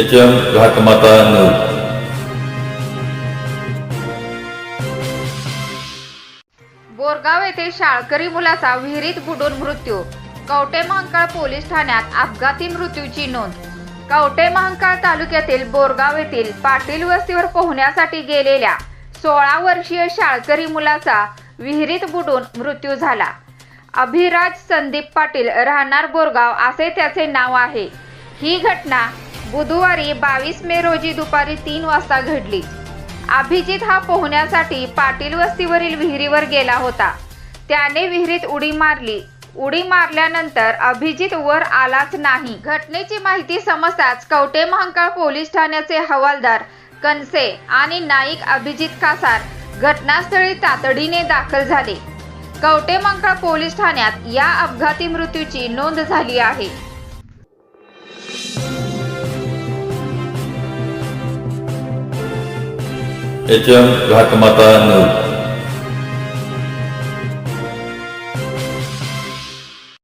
H M Ghatmata news Borgaon येथे शाळकरी मुलाचा विहिरीत बुडून मृत्यू. कवटे महांकाळ पोलीस ठाण्यात अपघाती मृत्यूची नोंद. कवटे महांकाळ तालुक्यातील बोरगाव येथील पाटील वस्तीवर पोहण्यासाठी गेलेल्या सोळा वर्षीय शाळकरी मुलाचा विहिरीत बुडून मृत्यू झाला. अभिराज संदीप पाटील राहणार बोरगाव असे त्याचे नाव आहे. ही घटना बुधवारी बावीस मे रोजी दुपारी तीन वाजता घडली. अभिजित हा पोहण्यासाठी पाटील वस्तीवरील विहिरीवर गेला होता. त्याने विहिरीत उडी मारली. उडी मारल्यानंतर अभिजित वर आलाच नाही. घटनेची माहिती समजताच कवटे महांकाळ पोलीस ठाण्याचे हवालदार कनसे आणि नाईक अभिजित कासार घटनास्थळी तातडीने दाखल झाले. कवटे महांकाळ पोलीस ठाण्यात या अपघाती मृत्यूची नोंद झाली आहे. H M Ghatmata news.